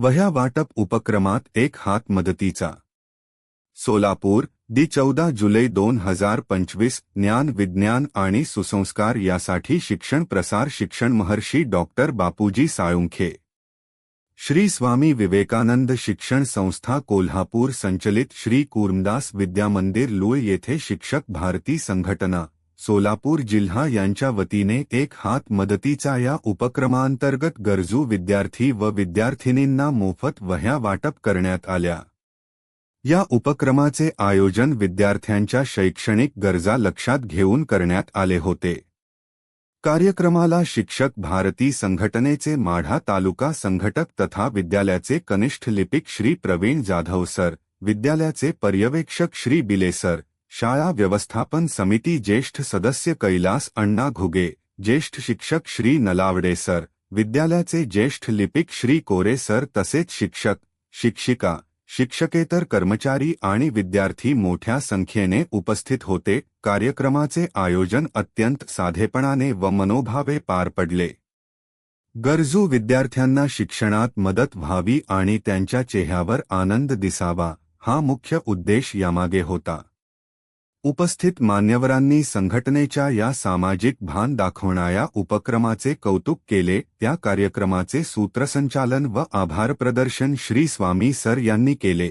वह्या वाटप उपक्रमात एक हात मदतीचा. सोलापूर दि चौदा जुलै दोन हजार पंचवीस ज्ञान विज्ञान आणि सुसंस्कार यासाठी शिक्षण प्रसार शिक्षण महर्षी डॉक्टर बापूजी साळुंखे. श्री स्वामी विवेकानंद शिक्षण संस्था कोल्हापूर संचलित श्री कूर्मदास विद्यामंदिर लूळ येथे शिक्षक भारती संघटना. सोलापूर जिल्हा यांच्या वतीने एक हात मदतीचा या उपक्रमांतर्गत गरजू विद्यार्थी व विद्यार्थिनींना मोफत वह्या वाटप करण्यात आल्या. या उपक्रमाचे आयोजन विद्यार्थ्यांच्या शैक्षणिक गरजा लक्षात घेऊन करण्यात आले होते. कार्यक्रमाला शिक्षक भारती संघटनेचे माढा तालुका संघटक तथा विद्यालयाचे कनिष्ठ लिपिक श्री प्रवीण जाधव सर विद्यालयाचे पर्यवेक्षक श्री बिले सर शाळा व्यवस्थापन समिती ज्येष्ठ सदस्य कैलास अण्णा घुगे ज्येष्ठ शिक्षक श्री नलावडे सर विद्यालयाचे ज्येष्ठ लिपिक श्री कोरे सर तसेच शिक्षक शिक्षिका शिक्षकेतर कर्मचारी आणि विद्यार्थी मोठ्या संख्येने उपस्थित होते. कार्यक्रमाचे आयोजन अत्यंत साधेपणाने व मनोभावे पार पडले. गरजू विद्यार्थ्यांना शिक्षणात मदत व्हावी आणि त्यांच्या चेहऱ्यावर आनंद दिसावा हा मुख्य उद्देश यामागे होता. उपस्थित मान्यवरांनी संघटनेच्या या सामाजिक भान दाखवणाऱ्या उपक्रमाचे कौतुक केले त्या कार्यक्रमाचे सूत्रसंचालन व आभार प्रदर्शन श्री स्वामी सर यांनी केले.